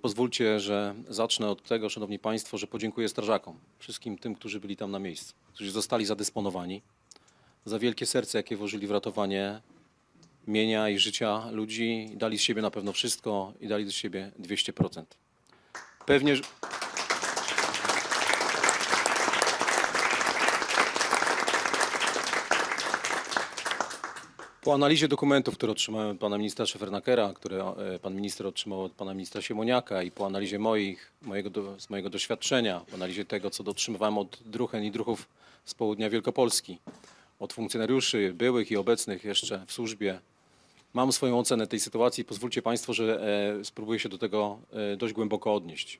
pozwólcie, że zacznę od tego, Szanowni Państwo, że podziękuję strażakom, wszystkim tym, którzy byli tam na miejscu, którzy zostali zadysponowani, za wielkie serce, jakie włożyli w ratowanie mienia i życia ludzi. Dali z siebie na pewno wszystko i dali z siebie 200%. Pewnie, Po analizie dokumentów, które otrzymałem od pana ministra Szefernakera, które e, pan minister otrzymał od pana ministra Siemoniaka i po analizie moich, mojego, z mojego doświadczenia, po analizie tego, co otrzymywałem od druchen i druhów z południa Wielkopolski, od funkcjonariuszy byłych i obecnych jeszcze w służbie, mam swoją ocenę tej sytuacji. Pozwólcie państwo, że e, spróbuję się do tego e, dość głęboko odnieść.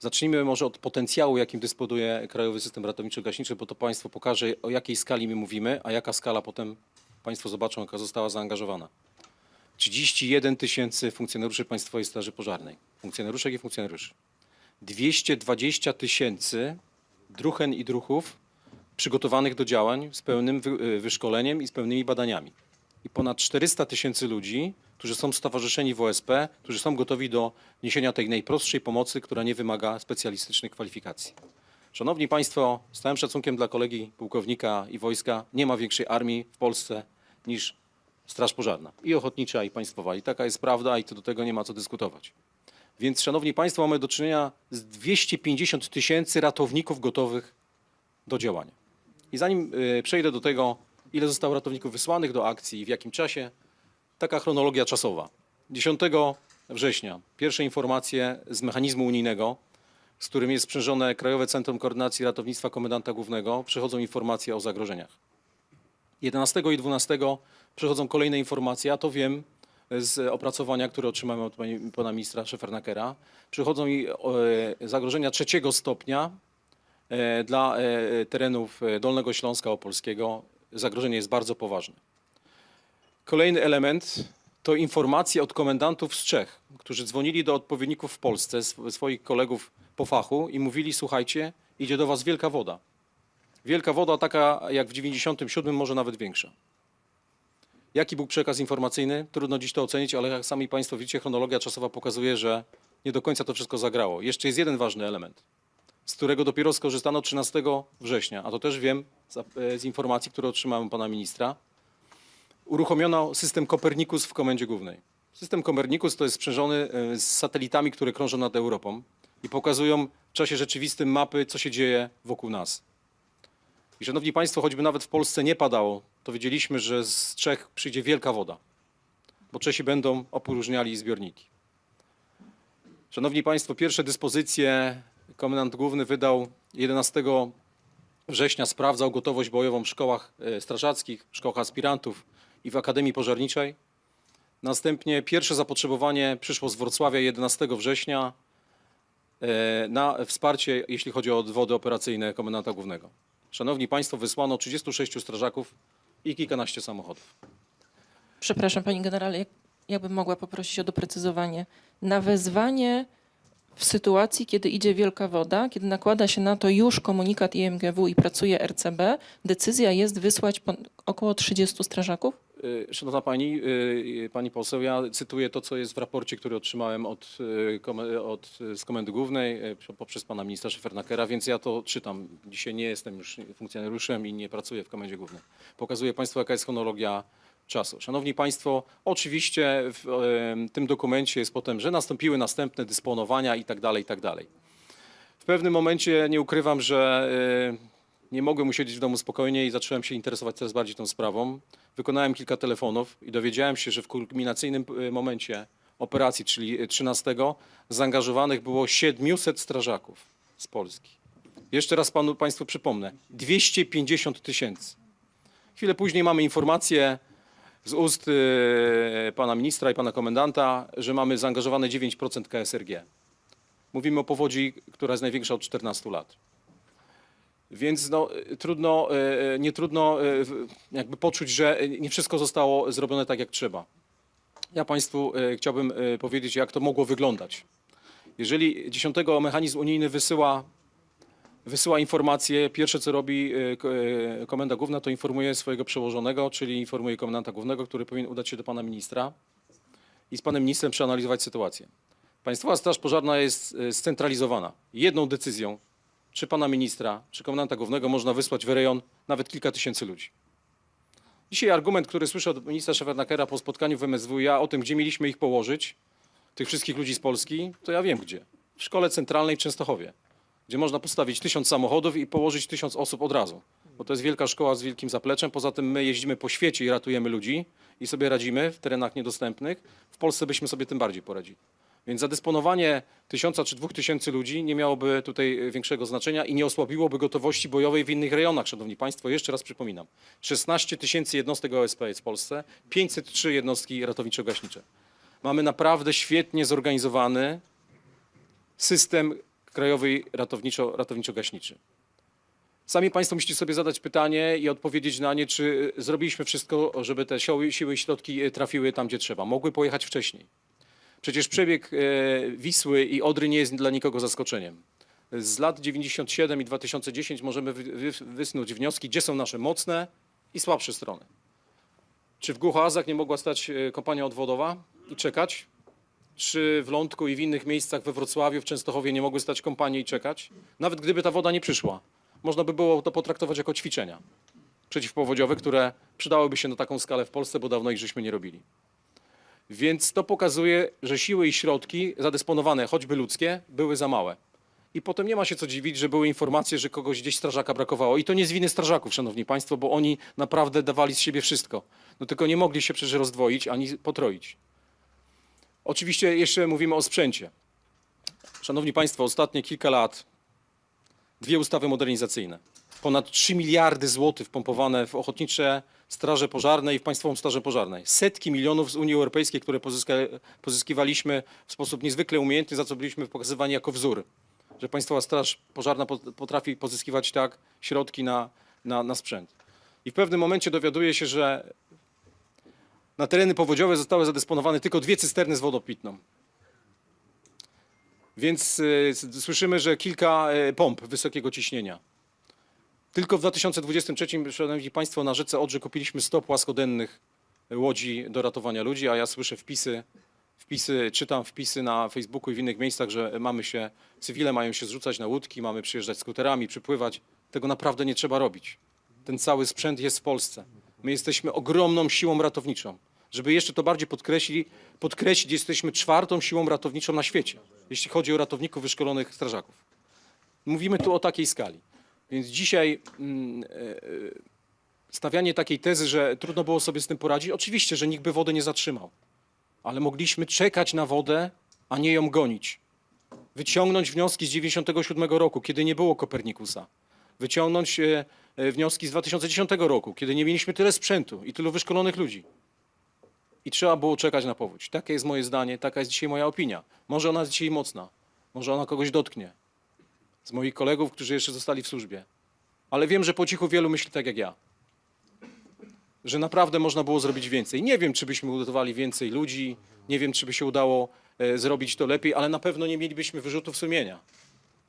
Zacznijmy może od potencjału, jakim dysponuje Krajowy System Ratowniczo-Gaśniczy, bo to Państwu pokaże, o jakiej skali my mówimy, a jaka skala potem Państwo zobaczą, jaka została zaangażowana. 31 tysięcy funkcjonariuszy Państwowej Straży Pożarnej, funkcjonariuszek i funkcjonariuszy. 220 tysięcy druchen i druhów przygotowanych do działań z pełnym y, wyszkoleniem i z pełnymi badaniami. I ponad 400 tysięcy ludzi, którzy są stowarzyszeni w OSP, którzy są gotowi do niesienia tej najprostszej pomocy, która nie wymaga specjalistycznych kwalifikacji. Szanowni Państwo, z całym szacunkiem dla kolegi pułkownika i wojska, nie ma większej armii w Polsce niż Straż Pożarna. I ochotnicza, i państwowa. I taka jest prawda i to do tego nie ma co dyskutować. Więc, Szanowni Państwo, mamy do czynienia z 250 tysięcy ratowników gotowych do działania. I zanim y, przejdę do tego, ile zostało ratowników wysłanych do akcji i w jakim czasie, taka chronologia czasowa. 10 września pierwsze informacje z mechanizmu unijnego, z którym jest sprzężone Krajowe Centrum Koordynacji Ratownictwa Komendanta Głównego, przychodzą informacje o zagrożeniach. 11 i 12 przychodzą kolejne informacje, a to wiem z opracowania, które otrzymałem od pana ministra Szefernakera. Przychodzą i e, zagrożenia trzeciego stopnia e, dla e, terenów Dolnego Śląska Opolskiego. Zagrożenie jest bardzo poważne. Kolejny element to informacje od komendantów z Czech, którzy dzwonili do odpowiedników w Polsce, sw- swoich kolegów po fachu i mówili, słuchajcie, idzie do was wielka woda. Wielka woda taka jak w 97, może nawet większa. Jaki był przekaz informacyjny? Trudno dziś to ocenić, ale jak sami Państwo widzicie, chronologia czasowa pokazuje, że nie do końca to wszystko zagrało. Jeszcze jest jeden ważny element, z którego dopiero skorzystano 13 września, a to też wiem z, e, informacji, które otrzymałem pana ministra. Uruchomiono system Kopernikus w Komendzie Głównej. System Kopernikus to jest sprzężony e, z satelitami, które krążą nad Europą i pokazują w czasie rzeczywistym mapy, co się dzieje wokół nas. I szanowni państwo, choćby nawet w Polsce nie padało, to wiedzieliśmy, że z Czech przyjdzie wielka woda, bo Czesi będą opróżniali zbiorniki. Szanowni państwo, pierwsze dyspozycje komendant główny wydał 11 września, sprawdzał gotowość bojową w szkołach e, strażackich, szkołach aspirantów i w Akademii Pożarniczej. Następnie pierwsze zapotrzebowanie przyszło z Wrocławia 11 września e, na wsparcie, jeśli chodzi o odwody operacyjne komendanta głównego. Szanowni Państwo, wysłano 36 strażaków i kilkanaście samochodów. Przepraszam, panie generale, jak, jakbym mogła poprosić o doprecyzowanie. Na wezwanie w sytuacji, kiedy idzie wielka woda, kiedy nakłada się na to już komunikat IMGW i pracuje RCB, decyzja jest wysłać około 30 strażaków? Y, Szanowna Pani, y, Pani poseł, ja cytuję to, co jest w raporcie, który otrzymałem od, y, od, y, z Komendy Głównej y, poprzez Pana Ministra Szefernakera, więc ja to czytam. Dzisiaj nie jestem już funkcjonariuszem i nie pracuję w Komendzie Głównej. Pokazuję Państwu, jaka jest chronologia czasu. Szanowni Państwo, oczywiście w y, tym dokumencie jest potem, że nastąpiły następne dysponowania i tak dalej, i tak dalej. W pewnym momencie nie ukrywam, że y, nie mogłem usiedzieć w domu spokojnie i zacząłem się interesować coraz bardziej tą sprawą. Wykonałem kilka telefonów i dowiedziałem się, że w kulminacyjnym y, momencie operacji, czyli y, 13, zaangażowanych było 700 strażaków z Polski. Jeszcze raz panu, Państwu przypomnę, 250 tysięcy. Chwilę później mamy informację z ust y, pana ministra i pana komendanta, że mamy zaangażowane 9% KSRG. Mówimy o powodzi, która jest największa od 14 lat. Więc no, y, trudno, y, y, nie trudno jakby poczuć, że nie wszystko zostało zrobione tak, jak trzeba. Ja Państwu chciałbym powiedzieć, jak to mogło wyglądać. Jeżeli 10 mechanizm unijny wysyła, wysyła informacje, pierwsze co robi ko- Komenda Główna, to informuje swojego przełożonego, czyli informuje komendanta głównego, który powinien udać się do pana ministra i z panem ministrem przeanalizować sytuację. Państwowa Straż Pożarna jest scentralizowana. Jedną decyzją, czy pana ministra, czy komendanta głównego można wysłać w rejon nawet kilka tysięcy ludzi. Dzisiaj argument, który słyszę od ministra Szefernakera po spotkaniu w MSWiA o tym, gdzie mieliśmy ich położyć, tych wszystkich ludzi z Polski, to ja wiem gdzie. W szkole centralnej w Częstochowie, gdzie można postawić tysiąc samochodów i położyć tysiąc osób od razu. Bo to jest wielka szkoła z wielkim zapleczem. Poza tym my jeździmy po świecie i ratujemy ludzi i sobie radzimy w terenach niedostępnych. W Polsce byśmy sobie tym bardziej poradzili. Więc zadysponowanie tysiąca czy dwóch tysięcy ludzi nie miałoby tutaj e, większego znaczenia i nie osłabiłoby gotowości bojowej w innych rejonach, szanowni państwo. Jeszcze raz przypominam. 16 tysięcy jednostek OSP jest w Polsce, 503 jednostki ratowniczo-gaśnicze. Mamy naprawdę świetnie zorganizowany system ratowniczo, ratowniczo-gaśniczy. Sami Państwo musicie sobie zadać pytanie i odpowiedzieć na nie, czy e, zrobiliśmy wszystko, żeby te siły, siły i środki e, trafiły tam, gdzie trzeba. Mogły pojechać wcześniej. Przecież przebieg e, Wisły i Odry nie jest dla nikogo zaskoczeniem. Z lat 97 i 2010 możemy wy, wy, wysnuć wnioski, gdzie są nasze mocne i słabsze strony. Czy w Głuchoazach nie mogła stać e, kompania odwodowa i czekać? Czy w Lądku i w innych miejscach we Wrocławiu, w Częstochowie nie mogły stać kompanie i czekać? Nawet gdyby ta woda nie przyszła, można by było to potraktować jako ćwiczenia przeciwpowodziowe, które przydałyby się na taką skalę w Polsce, bo dawno ich żeśmy nie robili. Więc to pokazuje, że siły i środki zadysponowane, choćby ludzkie, były za małe. I potem nie ma się co dziwić, że były informacje, że kogoś gdzieś strażaka brakowało. I to nie z winy strażaków, szanowni państwo, bo oni naprawdę dawali z siebie wszystko. No tylko nie mogli się przecież rozdwoić ani potroić. Oczywiście jeszcze mówimy o sprzęcie. Szanowni państwo, ostatnie kilka lat dwie ustawy modernizacyjne. Ponad 3 miliardy złotych wpompowane w ochotnicze straże pożarne i w Państwową Strażę Pożarnej. Setki milionów z Unii Europejskiej, które pozyska, pozyskiwaliśmy w sposób niezwykle umiejętny, za co byliśmy pokazywani jako wzór. Że Państwowa Straż Pożarna pot- potrafi pozyskiwać tak środki na, na, na sprzęt. I w pewnym momencie dowiaduje się, że na tereny powodziowe zostały zadysponowane tylko dwie cysterny z wodą pitną. Więc y, słyszymy, że kilka y, pomp wysokiego ciśnienia. Tylko w 2023, szanowni państwo, na rzece Odrze kupiliśmy 100 płaskodennych łodzi do ratowania ludzi, a ja słyszę wpisy, wpisy, czytam wpisy na Facebooku i w innych miejscach, że mamy się, cywile mają się zrzucać na łódki, mamy przyjeżdżać skuterami, przypływać. Tego naprawdę nie trzeba robić. Ten cały sprzęt jest w Polsce. My jesteśmy ogromną siłą ratowniczą. Żeby jeszcze to bardziej podkreślić, podkreślić, jesteśmy czwartą siłą ratowniczą na świecie, jeśli chodzi o ratowników wyszkolonych strażaków. Mówimy tu o takiej skali. Więc dzisiaj mm, e, e, stawianie takiej tezy, że trudno było sobie z tym poradzić, oczywiście, że nikt by wody nie zatrzymał, ale mogliśmy czekać na wodę, a nie ją gonić. Wyciągnąć wnioski z 97 roku, kiedy nie było Kopernikusa. Wyciągnąć e, wnioski z 2010 roku, kiedy nie mieliśmy tyle sprzętu i tylu wyszkolonych ludzi. I trzeba było czekać na powódź. Takie jest moje zdanie, taka jest dzisiaj moja opinia. Może ona jest dzisiaj mocna, może ona kogoś dotknie z moich kolegów, którzy jeszcze zostali w służbie. Ale wiem, że po cichu wielu myśli tak jak ja. Że naprawdę można było zrobić więcej. Nie wiem, czy byśmy uratowali więcej ludzi, nie wiem, czy by się udało e, zrobić to lepiej, ale na pewno nie mielibyśmy wyrzutów sumienia,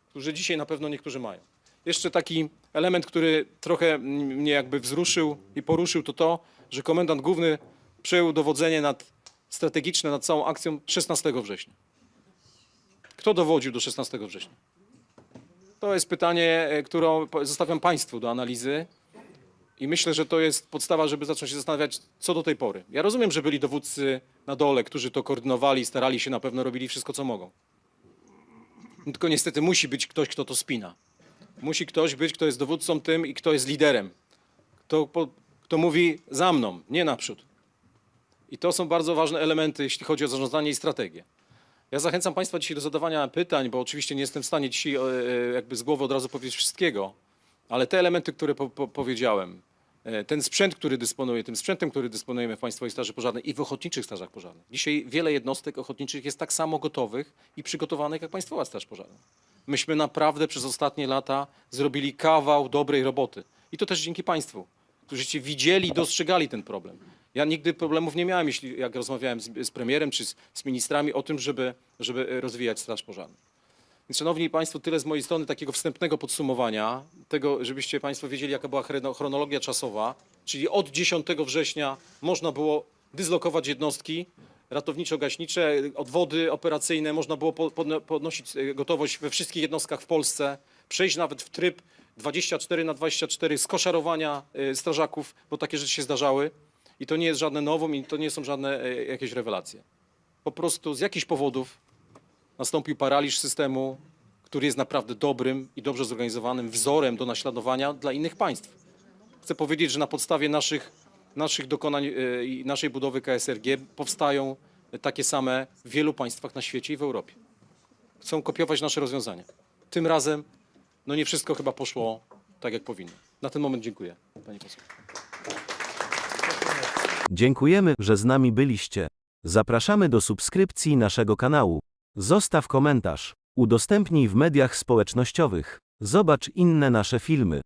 którzy dzisiaj na pewno niektórzy mają. Jeszcze taki element, który trochę mnie jakby wzruszył i poruszył, to to, że komendant główny przejął dowodzenie nad, strategiczne nad całą akcją 16 września. Kto dowodził do 16 września? To jest pytanie, e, które zostawiam Państwu do analizy i myślę, że to jest podstawa, żeby zacząć się zastanawiać, co do tej pory. Ja rozumiem, że byli dowódcy na dole, którzy to koordynowali, starali się, na pewno robili wszystko, co mogą. Tylko niestety musi być ktoś, kto to spina. Musi ktoś być, kto jest dowódcą tym i kto jest liderem. Kto, kto mówi za mną, nie naprzód. I to są bardzo ważne elementy, jeśli chodzi o zarządzanie i strategię. Ja zachęcam Państwa dzisiaj do zadawania pytań, bo oczywiście nie jestem w stanie dzisiaj e, e, jakby z głowy od razu powiedzieć wszystkiego, ale te elementy, które po, po, powiedziałem, e, ten sprzęt, który dysponuję, tym sprzętem, który dysponujemy w Państwowej Straży Pożarnej i w Ochotniczych Strażach Pożarnych. Dzisiaj wiele jednostek ochotniczych jest tak samo gotowych i przygotowanych jak Państwowa Straż Pożarna. Myśmy naprawdę przez ostatnie lata zrobili kawał dobrej roboty. I to też dzięki Państwu, którzyście widzieli i dostrzegali ten problem. Ja nigdy problemów nie miałem, jeśli jak rozmawiałem z, z premierem czy z, z ministrami o tym, żeby, żeby rozwijać Straż Pożarną. Więc szanowni państwo, tyle z mojej strony takiego wstępnego podsumowania, tego, żebyście państwo wiedzieli, jaka była chrono- chronologia czasowa, czyli od 10 września można było dyslokować jednostki ratowniczo-gaśnicze, odwody operacyjne, można było po- podno- podnosić e, gotowość we wszystkich jednostkach w Polsce, przejść nawet w tryb 24 na 24 skoszarowania e, strażaków, bo takie rzeczy się zdarzały. I to nie jest żadne nowum i to nie są żadne e, jakieś rewelacje. Po prostu z jakichś powodów nastąpił paraliż systemu, który jest naprawdę dobrym i dobrze zorganizowanym wzorem do naśladowania dla innych państw. Chcę powiedzieć, że na podstawie naszych, naszych dokonań e, i naszej budowy KSRG powstają takie same w wielu państwach na świecie i w Europie. Chcą kopiować nasze rozwiązania. Tym razem no nie wszystko chyba poszło tak, jak powinno. Na ten moment dziękuję, pani poseł. Dziękujemy, że z nami byliście. Zapraszamy do subskrypcji naszego kanału. Zostaw komentarz. Udostępnij w mediach społecznościowych. Zobacz inne nasze filmy.